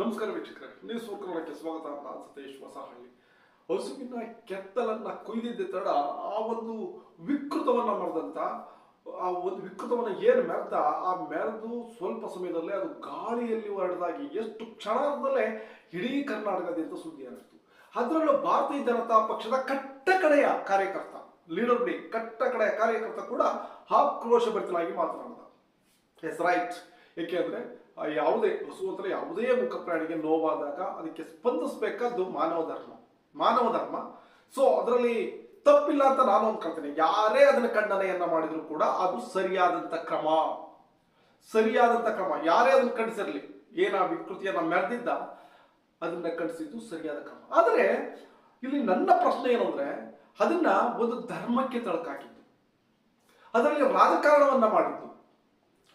ನಮಸ್ಕಾರ ವೀಕ್ಷಕರೇ, ನೀವು ಕನ್ನಡಕ್ಕೆ ಸ್ವಾಗತ ನಾನು ಸತೀಶ್ ಹೊಸಹಳ್ಳಿ ಹಸುವಿನ ಕೆತ್ತಲನ್ನ ಕೊಯ್ದಿದ್ದ ತಡ ಆ ಒಂದು ವಿಕೃತವನ್ನ ಮಾಡಿದಂತ, ಆ ಒಂದು ವಿಕೃತವನ್ನ ಏನು ಮೆರೆದ, ಆ ಮೆರೆದು ಸ್ವಲ್ಪ ಸಮಯದಲ್ಲೇ ಅದು ಗಾಳಿಯಲ್ಲಿ ಹೊರಡದಾಗಿ ಎಷ್ಟು ಕ್ಷಣದಲ್ಲೇ ಇಡೀ ಕರ್ನಾಟಕದಿಂದ ಸುದ್ದಿ ಆಗಿತ್ತು ಅದರಲ್ಲೂ ಭಾರತೀಯ ಜನತಾ ಪಕ್ಷದ ಕಟ್ಟ ಕಡೆಯ ಕಾರ್ಯಕರ್ತ ಲೀಡರ್ ಬಿ ಕಟ್ಟ ಕಡೆಯ ಕಾರ್ಯಕರ್ತ ಕೂಡ ಆಕ್ರೋಶ ಭರಿತನಾಗಿ ಮಾತನಾಡಿದ. ಎಸ್ ರೈಟ್ ಏಕೆಂದ್ರೆ ಯಾವುದೇ ಹಸು ಅಂತ ಯಾವುದೇ ಮುಖ ಪ್ರಾಣಿಗೆ ನೋವಾದಾಗ ಅದಕ್ಕೆ ಸ್ಪಂದಿಸಬೇಕಾದ್ದು ಮಾನವ ಧರ್ಮ ಮಾನವ ಧರ್ಮ. ಸೊ ಅದರಲ್ಲಿ ತಪ್ಪಿಲ್ಲ ಅಂತ ನಾನು ಅನ್ಕೊಳ್ತೇನೆ. ಯಾರೇ ಅದನ್ನ ಖಂಡನೆಯನ್ನ ಮಾಡಿದ್ರು ಕೂಡ ಅದು ಸರಿಯಾದಂತ ಕ್ರಮ. ಸರಿಯಾದಂತ ಕ್ರಮ. ಯಾರೇ ಅದನ್ನ ಖಂಡಿಸಿರ್ಲಿ, ಏನ ವಿಕೃತಿಯನ್ನ ಮೆರೆದಿದ್ದ ಅದನ್ನ ಖಂಡಿಸಿದ್ದು ಸರಿಯಾದ ಕ್ರಮ. ಆದರೆ, ಇಲ್ಲಿ ನನ್ನ ಪ್ರಶ್ನೆ ಏನು ಅಂದ್ರೆ, ಅದನ್ನ ಒಂದು ಧರ್ಮಕ್ಕೆ ತಳಕಾಕಿದ್ದು. ಅದರಲ್ಲಿ ರಾಜಕಾರಣವನ್ನ ಮಾಡಿದ್ದು.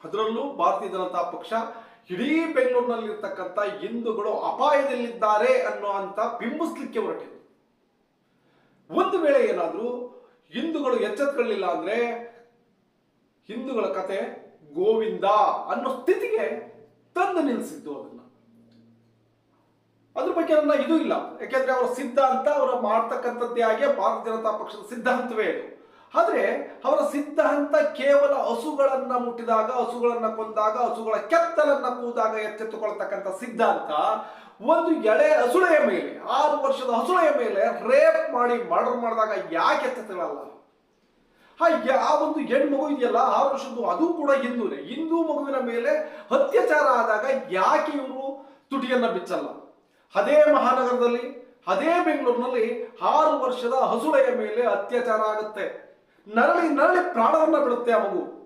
ಅದರಲ್ಲೂ ಭಾರತೀಯ ಜನತಾ ಪಕ್ಷ ಇಡೀ ಬೆಂಗಳೂರಿನಲ್ಲಿರ್ತಕ್ಕಂಥ ಹಿಂದೂಗಳು ಅಪಾಯದಲ್ಲಿದ್ದಾರೆ ಅನ್ನೋ ಅಂತ ಬಿಂಬಿಸ್ಲಿಕ್ಕೆ ಹೊರಟಿದೆ ಒಂದು ವೇಳೆ ಏನಾದರೂ ಹಿಂದೂಗಳು ಎಚ್ಚೆತ್ಕೊಳ್ಳಿಲ್ಲ ಅಂದ್ರೆ ಹಿಂದೂಗಳ ಕತೆ ಗೋವಿಂದ ಅನ್ನೋ ಸ್ಥಿತಿಗೆ ತಂದು ನಿಲ್ಲಿಸಿದ್ದು ಅದನ್ನ. ಅದ್ರ ಬಗ್ಗೆ ನನ್ನ ಇದು ಇಲ್ಲ. ಯಾಕೆಂದ್ರೆ ಅವರ ಸಿದ್ಧಾಂತ, ಅವರು ಮಾಡ್ತಕ್ಕಂಥದ್ದೇ ಆಗಿ ಭಾರತೀಯ ಜನತಾ ಪಕ್ಷದ ಸಿದ್ಧಾಂತವೇ ಇದು. ಆದ್ರೆ ಅವರ ಸಿದ್ಧಾಂತ ಕೇವಲ ಹಸುಗಳನ್ನ ಮುಟ್ಟಿದಾಗ, ಹಸುಗಳನ್ನ ಕೊಂದಾಗ, ಹಸುಗಳ ಕೆತ್ತಲನ್ನ ಕೂದಾಗ ಎಚ್ಚೆತ್ತುಕೊಳ್ತಕ್ಕಂಥ ಸಿದ್ಧಾಂತ ಒಂದು ಎಳೆ ಹಸುಳೆಯ ಮೇಲೆ, ಆರು ವರ್ಷದ ಹಸುಳೆಯ ಮೇಲೆ ರೇಪ್ ಮಾಡಿ ಮರ್ಡರ್ ಮಾಡಿದಾಗ ಯಾಕೆ ಎಚ್ಚೆತ್ತುಗಳಲ್ಲ ಆ ಒಂದು ಹೆಣ್ಮಗು ಮಗು ಇದೆಯಲ್ಲ, ಆರು ವರ್ಷದ್ದು ಅದು ಕೂಡ ಹಿಂದೂನೇ. ಹಿಂದೂ ಮಗುವಿನ ಮೇಲೆ ಅತ್ಯಾಚಾರ ಆದಾಗ ಯಾಕೆ ಇವರು ತುಟಿಯನ್ನ ಬಿಚ್ಚಲ್ಲ? ಅದೇ ಮಹಾನಗರದಲ್ಲಿ, ಅದೇ ಬೆಂಗಳೂರಿನಲ್ಲಿ ಆರು ವರ್ಷದ ಹಸುಳೆಯ ಮೇಲೆ ಅತ್ಯಾಚಾರ ಆಗುತ್ತೆ. ನರಳಿ ನರಳಿ ಪ್ರಾಣವನ್ನ ಬಿಡುತ್ತೆ ಆ ಮಗು.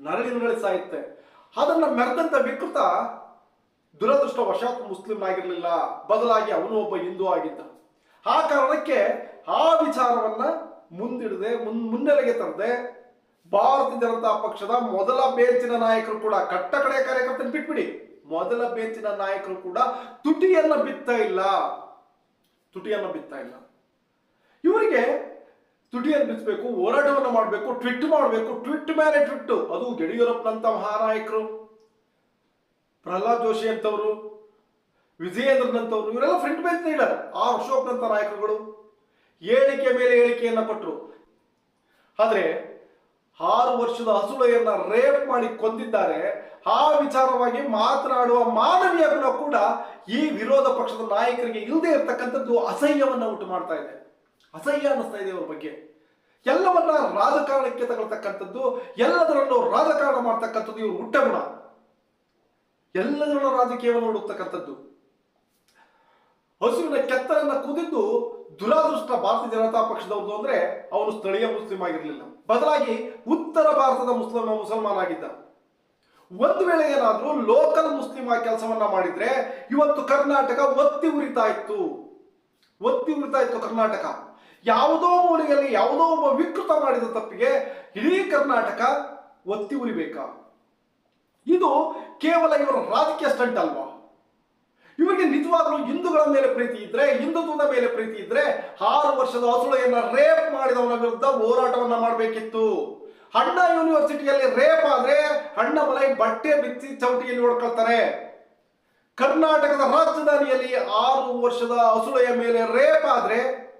ನರಳಿ ನರಳಿ ಸಾಯುತ್ತೆ. ಅದನ್ನ ಮೆರೆದಂತ ವಿಕೃತ ದುರದೃಷ್ಟವಶಾತ್ ಮುಸ್ಲಿಂ ಆಗಿರಲಿಲ್ಲ. ಬದಲಾಗಿ ಅವನು ಒಬ್ಬ ಹಿಂದೂ ಆಗಿದ್ದ. ಆ ಕಾರಣಕ್ಕೆ ಆ ವಿಚಾರವನ್ನ ಮುಂದಿಡದೆ, ಮುನ್, ಮುನ್ನೆಲೆಗೆ ತರದೆ ಭಾರತೀಯ ಜನತಾ ಪಕ್ಷದ ಮೊದಲ ಬೇಂಚಿನ ನಾಯಕರು ಕೂಡ, ಕಟ್ಟ ಕಡೆ ಕಾರ್ಯಕರ್ತನ ಬಿಟ್ಬಿಡಿ. ಮೊದಲ ಬೇಂಚಿನ ನಾಯಕರು ಕೂಡ ತುಟಿಯನ್ನ ಬಿತ್ತ ಇಲ್ಲ. ತುಟಿಯನ್ನ ಬಿತ್ತ ಇಲ್ಲ. ತುಟಿಯನ್ನು ಬಿಚ್ಚಬೇಕು, ಹೋರಾಟವನ್ನು ಮಾಡಬೇಕು, ಟ್ವಿಟ್ ಮಾಡಬೇಕು, ಟ್ವಿಟ್ ಮೇಲೆ ಟ್ವಿಟ್ ಅದು ಯಡಿಯೂರಪ್ಪನಂತ ಮಹಾನಾಯಕರು ಪ್ರಹ್ಲಾದ್ ಜೋಶಿ ಅಂತವರು ವಿಜಯೇಂದ್ರನಂತವರು ಇವರೆಲ್ಲ ಫ್ರಂಟ್ ಬೆಂಚ್ ಲೀಡರ್ ಆ ಅಶೋಕ್ನಂತ ನಾಯಕರುಗಳು ಹೇಳಿಕೆ ಮೇಲೆ ಹೇಳಿಕೆಯನ್ನು ಕೊಟ್ಟರು ಆದರೆ ಆರು ವರ್ಷದ ಹಸುಳೆಯನ್ನ ರೇಪ್ ಮಾಡಿ ಕೊಂದಿದ್ದಾರೆ. ಆ ವಿಚಾರವಾಗಿ ಮಾತನಾಡುವ ಮಾನವೀಯ ಕೂಡ ಈ ವಿರೋಧ ಪಕ್ಷದ ನಾಯಕರಿಗೆ ಇಲ್ಲದೆ ಇರತಕ್ಕಂಥದ್ದು ಅಸಹ್ಯವನ್ನು ಉಂಟು ಮಾಡ್ತಾ ಇದೆ. ಅಸಹ್ಯ ಅನ್ನಿಸ್ತಾ ಇದೆ ಅವ್ರ ಬಗ್ಗೆ. ಎಲ್ಲವನ್ನ ರಾಜಕಾರಣಕ್ಕೆ ತಗೊಳ್ತಕ್ಕಂಥದ್ದು, ಎಲ್ಲದರಲ್ಲೂ ರಾಜಕಾರಣ ಮಾಡ್ತಕ್ಕಂಥದ್ದು ಇವರು ಹುಟ್ಟ ಗುಣ ಎಲ್ಲದರಲ್ಲೂ ರಾಜಕೀಯವನ್ನು ಹುಡುಕ್ತಕ್ಕಂಥದ್ದು. ಹಸುವಿನ ಕೆತ್ತನನ್ನ ಕುದಿದ್ದು ದುರಾದೃಷ್ಟ ಭಾರತೀಯ ಜನತಾ ಪಕ್ಷದವ್ರದ್ದು ಅಂದ್ರೆ ಅವನು ಸ್ಥಳೀಯ ಮುಸ್ಲಿಂ ಆಗಿರಲಿಲ್ಲ. ಬದಲಾಗಿ ಉತ್ತರ ಭಾರತದ ಮುಸ್ಲಿಂ ಮುಸಲ್ಮಾನ್ ಆಗಿದ್ದ. ಒಂದು ವೇಳೆ ಏನಾದರೂ ಲೋಕಲ್ ಮುಸ್ಲಿಂ ಆ ಕೆಲಸವನ್ನ ಮಾಡಿದ್ರೆ ಇವತ್ತು ಕರ್ನಾಟಕ ಒತ್ತಿ ಉರಿತಾ ಇತ್ತು. ಒತ್ತಿ ಉರಿತಾ ಇತ್ತು ಕರ್ನಾಟಕ. ಯಾವುದೋ ಮೂಲೆಯಲ್ಲಿ ಯಾವುದೋ ಒಬ್ಬ ವಿಕೃತ ಮಾಡಿದ ತಪ್ಪಿಗೆ ಇಡೀ ಕರ್ನಾಟಕ ಒತ್ತಿ ಉರಿಬೇಕಾ? ಇದು ಕೇವಲ ಇವರ ರಾಜಕೀಯ ಸ್ಟಂಟ್ ಅಲ್ವಾ? ಇವರಿಗೆ ನಿಜವಾಗ್ಲೂ ಹಿಂದೂಗಳ ಮೇಲೆ ಪ್ರೀತಿ ಇದ್ರೆ, ಹಿಂದುತ್ವದ ಮೇಲೆ ಪ್ರೀತಿ ಇದ್ರೆ ಆರು ವರ್ಷದ ಹಸುಳೆಯನ್ನ ರೇಪ್ ಮಾಡಿದವನ ವಿರುದ್ಧ ಹೋರಾಟವನ್ನ ಮಾಡಬೇಕಿತ್ತು. ಅಣ್ಣ ಯೂನಿವರ್ಸಿಟಿಯಲ್ಲಿ ರೇಪ್ ಆದ್ರೆ ಅಣ್ಣ ಮಲೈ ಬಟ್ಟೆ ಬಿಚ್ಚಿ ಚೌಟಿಯಲ್ಲಿ ಹೊಡ್ಕೊಳ್ತಾರೆ. ಕರ್ನಾಟಕದ ರಾಜಧಾನಿಯಲ್ಲಿ ಆರು ವರ್ಷದ ಅಸುಳೆಯ ಮೇಲೆ ರೇಪ್ ಆದ್ರೆ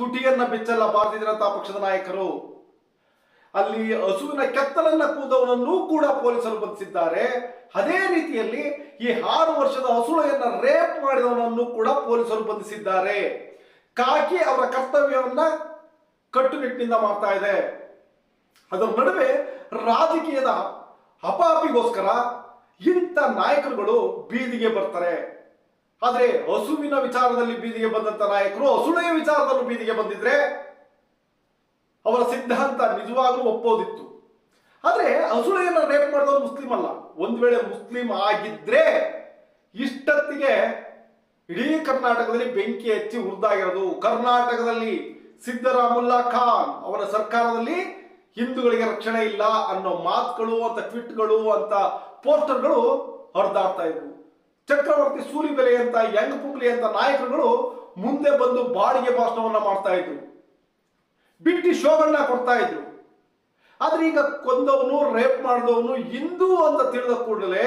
ತುಟಿಯನ್ನ ಬಿಚ್ಚಲ್ಲ ಭಾರತೀಯ ಜನತಾ ಪಕ್ಷದ ನಾಯಕರು. ಅಲ್ಲಿ ಹಸುವಿನ ಕೆತ್ತಲನ್ನ ಕೂದವನನ್ನು ಕೂಡ ಪೊಲೀಸರು ಬಂಧಿಸಿದ್ದಾರೆ. ಅದೇ ರೀತಿಯಲ್ಲಿ ಈ ಆರು ವರ್ಷದ ಹಸುಳೆಯನ್ನ ರೇಪ್ ಮಾಡಿದವನನ್ನು ಕೂಡ ಪೊಲೀಸರು ಬಂಧಿಸಿದ್ದಾರೆ. ಕಾಕಿ ಅವರ ಕರ್ತವ್ಯವನ್ನ ಕಟ್ಟುನಿಟ್ಟಿನಿಂದ ಮಾಡ್ತಾ ಇದೆ. ಅದರ ನಡುವೆ ರಾಜಕೀಯದ ಅಪಾಪಿಗೋಸ್ಕರ ಇಂಥ ನಾಯಕರುಗಳು ಬೀದಿಗೆ ಬರ್ತಾರೆ. ಆದ್ರೆ ಹಸುವಿನ ವಿಚಾರದಲ್ಲಿ ಬೀದಿಗೆ ಬಂದಂತ ನಾಯಕರು ಹಸುಳೆಯ ವಿಚಾರದಲ್ಲೂ ಬೀದಿಗೆ ಬಂದಿದ್ರೆ ಅವರ ಸಿದ್ಧಾಂತ ನಿಜವಾಗ್ಲೂ ಒಪ್ಪೋದಿತ್ತು. ಆದ್ರೆ ಹಸುಳೆಯನ್ನ ರೇಪ್ ಮಾಡಿದವರು ಮುಸ್ಲಿಂ ಅಲ್ಲ. ಒಂದ್ ವೇಳೆ ಮುಸ್ಲಿಂ ಆಗಿದ್ರೆ ಇಷ್ಟತ್ತಿಗೆ ಇಡೀ ಕರ್ನಾಟಕದಲ್ಲಿ ಬೆಂಕಿ ಹಚ್ಚಿ ಹುರಿದಾಗಿರೋದು. ಕರ್ನಾಟಕದಲ್ಲಿ ಸಿದ್ದರಾಮುಲ್ಲಾ ಖಾನ್ ಅವರ ಸರ್ಕಾರದಲ್ಲಿ ಹಿಂದೂಗಳಿಗೆ ರಕ್ಷಣೆ ಇಲ್ಲ ಅನ್ನೋ ಮಾತುಗಳು ಅಂತ ಟ್ವಿಟ್ಗಳು ಅಂತ ಪೋಸ್ಟರ್ಗಳು ಹೊರದಾಡ್ತಾ ಇದ್ವು. ಚಕ್ರವರ್ತಿ ಸೂಲಿಬೆಲೆ ಅಂತ, ಯಂಗ್ ಪುಂಗ್ಲಿ ಅಂತ ನಾಯಕರುಗಳು ಮುಂದೆ ಬಂದು ಬಾಡಿಗೆ ಭಾಷಣವನ್ನ ಮಾಡ್ತಾ ಇದ್ರು. ಬಿಟ್ಟಿ ಶೋಗಳನ್ನ ಕೊಡ್ತಾ ಇದ್ರು. ಆದ್ರೆ ಈಗ ಕೊಂದವನು ರೇಪ್ ಮಾಡಿದವನು ಹಿಂದೂ ಅಂತ ತಿಳಿದ ಕೂಡಲೇ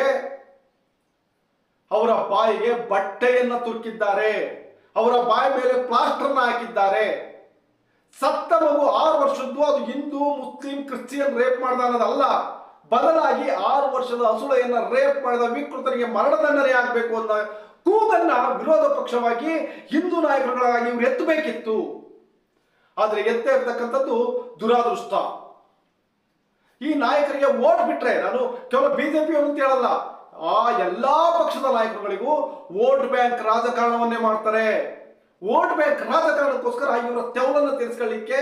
ಅವರ ಬಾಯಿಗೆ ಬಟ್ಟೆಯನ್ನ ತುರುಕಿದ್ದಾರೆ. ಅವರ ಬಾಯಿ ಮೇಲೆ ಪ್ಲಾಸ್ಟರ್ನ ಹಾಕಿದ್ದಾರೆ. ಸತ್ತ ಮಗು ಆರು ವರ್ಷದ್ದು, ಅದು ಹಿಂದೂ, ಮುಸ್ಲಿಂ, ಕ್ರಿಶ್ಚಿಯನ್ ರೇಪ್ ಮಾಡ್ದ ಅನ್ನೋದಲ್ಲ. ಬದಲಾಗಿ ಆರು ವರ್ಷದ ಹಸುಳೆಯನ್ನ ರೇಪ್ ಮಾಡಿದ ವಿಕೃತರಿಗೆ ಮರಣದಂಡನೆ ಆಗಬೇಕು ಅಂತ ಕೂಗನ್ನ ವಿರೋಧ ಪಕ್ಷವಾಗಿ ಹಿಂದೂ ನಾಯಕರುಗಳಾಗಿ ಇವರು ಎತ್ತಬೇಕಿತ್ತು. ಆದರೆ ಎತ್ತೇ ಇರತಕ್ಕಂಥದ್ದು ದುರಾದೃಷ್ಟ. ಈ ನಾಯಕರಿಗೆ ಓಟ್ ಬಿಟ್ರೆ, ನಾನು ಕೇವಲ ಬಿಜೆಪಿ ಅಂತ ಹೇಳಲ್ಲ, ಆ ಎಲ್ಲಾ ಪಕ್ಷದ ನಾಯಕರುಗಳಿಗೂ ವೋಟ್ ಬ್ಯಾಂಕ್ ರಾಜಕಾರಣವನ್ನೇ ಮಾಡ್ತಾರೆ. ವೋಟ್ ಬ್ಯಾಂಕ್ ರಾಜಕಾರಣಕ್ಕೋಸ್ಕರ ಇವರ ತೆವಲನ್ನು ತೀರಿಸ್ಕೊಳ್ಳಿಕ್ಕೆ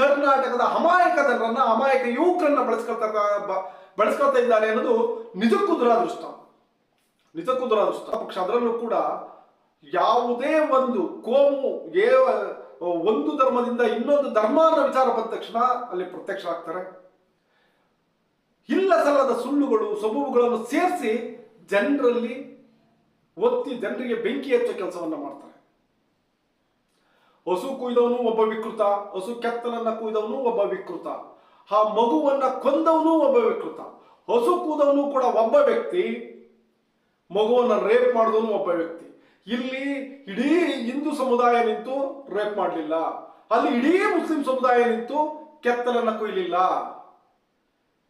ಕರ್ನಾಟಕದ ಅಮಾಯಕ ಜನರನ್ನ, ಅಮಾಯಕ ಯುವಕರನ್ನ ಬಳಸ್ಕೊಳ್ತಾ ಬಳಸ್ಕೊಳ್ತಾ ಇದ್ದಾರೆ ಅನ್ನೋದು ನಿಜಕ್ಕೂ ದುರಾದೃಷ್ಟ. ನಿಜಕ್ಕೂ ದುರಾದೃಷ್ಟ. ಪಕ್ಷ ಅದರಲ್ಲೂ ಕೂಡ ಯಾವುದೇ ಒಂದು ಕೋಮು ಒಂದು ಧರ್ಮದಿಂದ ಇನ್ನೊಂದು ಧರ್ಮ ಅನ್ನೋ ವಿಚಾರ ಬಂದ ತಕ್ಷಣ ಅಲ್ಲಿ ಪ್ರತ್ಯಕ್ಷರಾಗ್ತಾರೆ. ಇಲ್ಲ ಸಲ್ಲದ ಸುಳ್ಳುಗಳು, ಸಬೂಬುಗಳನ್ನು ಸೇರಿಸಿ ಜನರಲ್ಲಿ ಒತ್ತಿ ಜನರಿಗೆ ಬೆಂಕಿ ಹಚ್ಚೋ ಕೆಲಸವನ್ನ ಮಾಡ್ತಾರೆ. ಹಸು ಕುಯ್ದವನು ಒಬ್ಬ ವಿಕೃತ, ಹಸು ಕೆತ್ತಲನ್ನ ಕುಯ್ದವನು ಒಬ್ಬ ವಿಕೃತ. ಆ ಮಗುವನ್ನ ಕೊಂದವನು ಒಬ್ಬ ವಿಕೃತ ಹಸು ಕೂದವನು ಕೂಡ ಒಬ್ಬ ವ್ಯಕ್ತಿ, ಮಗುವನ್ನ ರೇಪ್ ಮಾಡಿದವನು ಒಬ್ಬ ವ್ಯಕ್ತಿ. ಇಲ್ಲಿ ಇಡೀ ಹಿಂದೂ ಸಮುದಾಯ ನಿಂತು ರೇಪ್ ಮಾಡಲಿಲ್ಲ. ಅಲ್ಲಿ ಇಡೀ ಮುಸ್ಲಿಂ ಸಮುದಾಯ ನಿಂತು ಕೆತ್ತಲನ್ನ ಕೊಯ್ಲಿಲ್ಲ.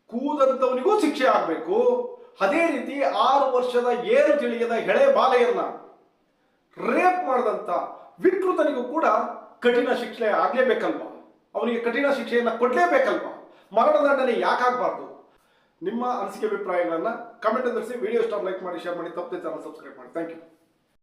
ಕೂದಂತವನಿಗೂ ಶಿಕ್ಷೆ ಆಗಬೇಕು. ಅದೇ ರೀತಿ ಆರು ವರ್ಷದ ಏನು ತಿಳಿಯದ ಎಳೆ ಬಾಲೆಯನ್ನ ರೇಪ್ ಮಾಡಿದಂತ ವಿಕೃತನಿಗೂ ಕೂಡ ಕಠಿಣ ಶಿಕ್ಷೆ ಆಗ್ಲೇಬೇಕಲ್ವಾ? ಅವನಿಗೆ ಕಠಿಣ ಶಿಕ್ಷೆಯನ್ನ ಕೊಡ್ಲೇಬೇಕಲ್ವಾ? ಮರಣದಂಡನೆ ಯಾಕಾಗಬಾರ್ದು ನಿಮ್ಮ ಅನಿಸಿಕೆ ಅಭಿಪ್ರಾಯಗಳನ್ನು ಕಮೆಂಟ್ ತಿಳಿಸಿ ವಿಡಿಯೋ ಸ್ಟಾಪ್ ಲೈಕ್ ಮಾಡಿ ಶೇರ್ ಮಾಡಿ, ತಪ್ಪದೆ ಚಾನಲ್ ಸಬ್ಸ್ಕ್ರೈಬ್ ಮಾಡಿ. Thank you